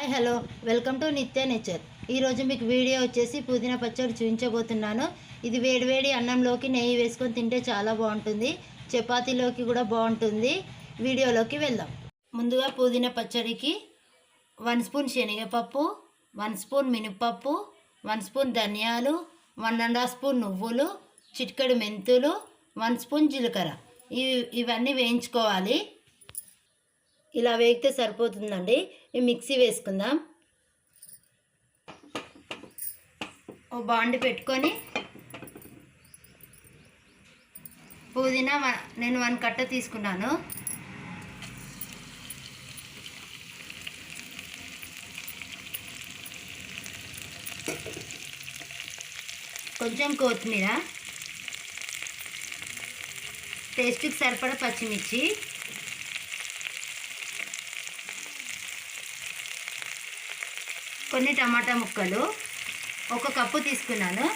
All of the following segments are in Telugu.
Hi hello. Welcome to Nitya Nature. ఈరోజు మీకు వీడియో వచ్చేసి పుదీనా పచ్చడి చూపించబోతున్నాను. ఇది వేడివేడి అన్నంలోకి నెయ్యి వేసుకొని తింటే చాలా బాగుంటుంది. చపాతీలోకి కూడా బాగుంటుంది. వీడియోలోకి వెళ్దాం. ముందుగా పుదీనా పచ్చడికి వన్ స్పూన్ శనగపప్పు వన్ స్పూన్ మినపప్పు వన్ స్పూన్ ధనియాలు వన్ అండ్ హాఫ్ స్పూన్ నువ్వులు చిటికెడు మెంతులు వన్ స్పూన్ జీలకర్ర. ఇవి ఇవన్నీ వేయించుకోవాలి. ఇలా వేగితే సరిపోతుందండి. మిక్సీ వేసుకుందాం. ఓ బాండి పెట్టుకొని పుదీనా నేను వన్ కట్ట తీసుకున్నాను. కొంచెం కొత్తిమీర. టేస్ట్కి సరిపడా పచ్చిమిర్చి. కొన్ని టమాటా ముక్కలు ఒక కప్పు తీసుకున్నాను.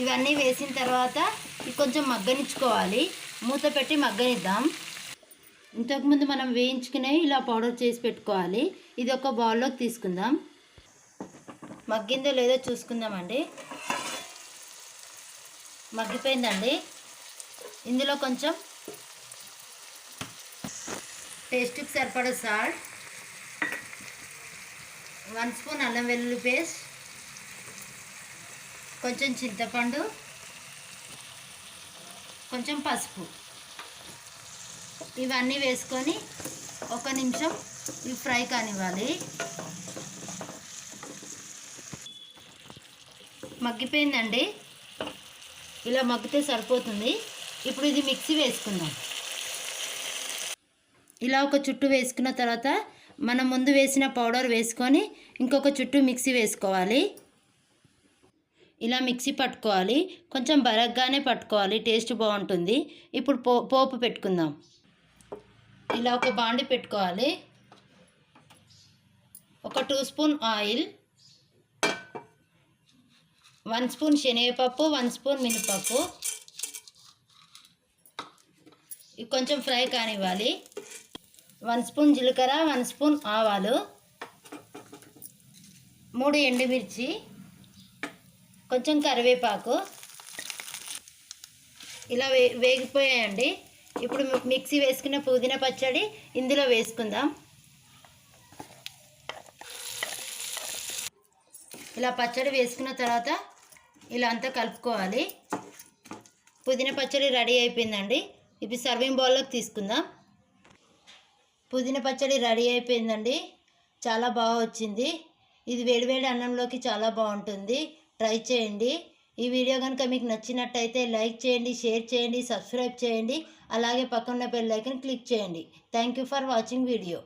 ఇవన్నీ వేసిన తర్వాత కొంచెం మగ్గనిచ్చుకోవాలి. మూత పెట్టి మగ్గనిద్దాం. ఇంతకుముందు మనం వేయించుకునేవి ఇలా పౌడర్ చేసి పెట్టుకోవాలి. ఇది ఒక బౌల్లోకి తీసుకుందాం. మగ్గిందో లేదో చూసుకుందామండి. మగ్గిపోయిందండి. ఇందులో కొంచెం టేస్ట్కి సరిపడే సాల్ట్ వన్ స్పూన్ అల్లం వెల్లుల్లి పేస్ట్ కొంచెం చింతపండు కొంచెం పసుపు. ఇవన్నీ వేసుకొని ఒక నిమిషం ఇవి ఫ్రై కానివ్వాలి. మగ్గిపోయిందండి. ఇలా మగ్గితే సరిపోతుంది. ఇప్పుడు ఇది మిక్సీ వేసుకుందాం. ఇలా ఒక చుట్టు వేసుకున్న తర్వాత మనం ముందు వేసిన పౌడర్ వేసుకొని ఇంకొక చుట్టూ మిక్సీ వేసుకోవాలి. ఇలా మిక్సీ పట్టుకోవాలి. కొంచెం బరగ్గానే పట్టుకోవాలి. టేస్ట్ బాగుంటుంది. ఇప్పుడు పో పోపు పెట్టుకుందాం. ఇలా ఒక బాండి పెట్టుకోవాలి. ఒక two spoon oil. One spoon శనగపప్పు వన్ స్పూన్ మినపప్పు. ఇవి కొంచెం ఫ్రై కానివ్వాలి. వన్ స్పూన్ జీలకర్ర వన్ స్పూన్ ఆవాలు మూడు ఎండుమిర్చి కొంచెం కరివేపాకు. ఇలా వే వేగిపోయాయండి. ఇప్పుడు మిక్సీ వేసుకున్న పుదీనా పచ్చడి ఇందులో వేసుకుందాం. ఇలా పచ్చడి వేసుకున్న తర్వాత ఇలా అంతా కలుపుకోవాలి. పుదీనా పచ్చడి రెడీ అయిపోయిందండి. ఇప్పుడు సర్వింగ్ బౌల్లోకి తీసుకుందాం. పుదీనా పచ్చడి రెడీ అయిపోయిందండి. చాలా బాగా వచ్చింది. ఇది వేడివేడి అన్నంలోకి చాలా బాగుంటుంది. ట్రై చేయండి. ఈ వీడియో కనుక మీకు నచ్చినట్టయితే లైక్ చేయండి షేర్ చేయండి సబ్స్క్రైబ్ చేయండి. అలాగే పక్కన బెల్ ఐకన్ క్లిక్ చేయండి. Thank you for watching video.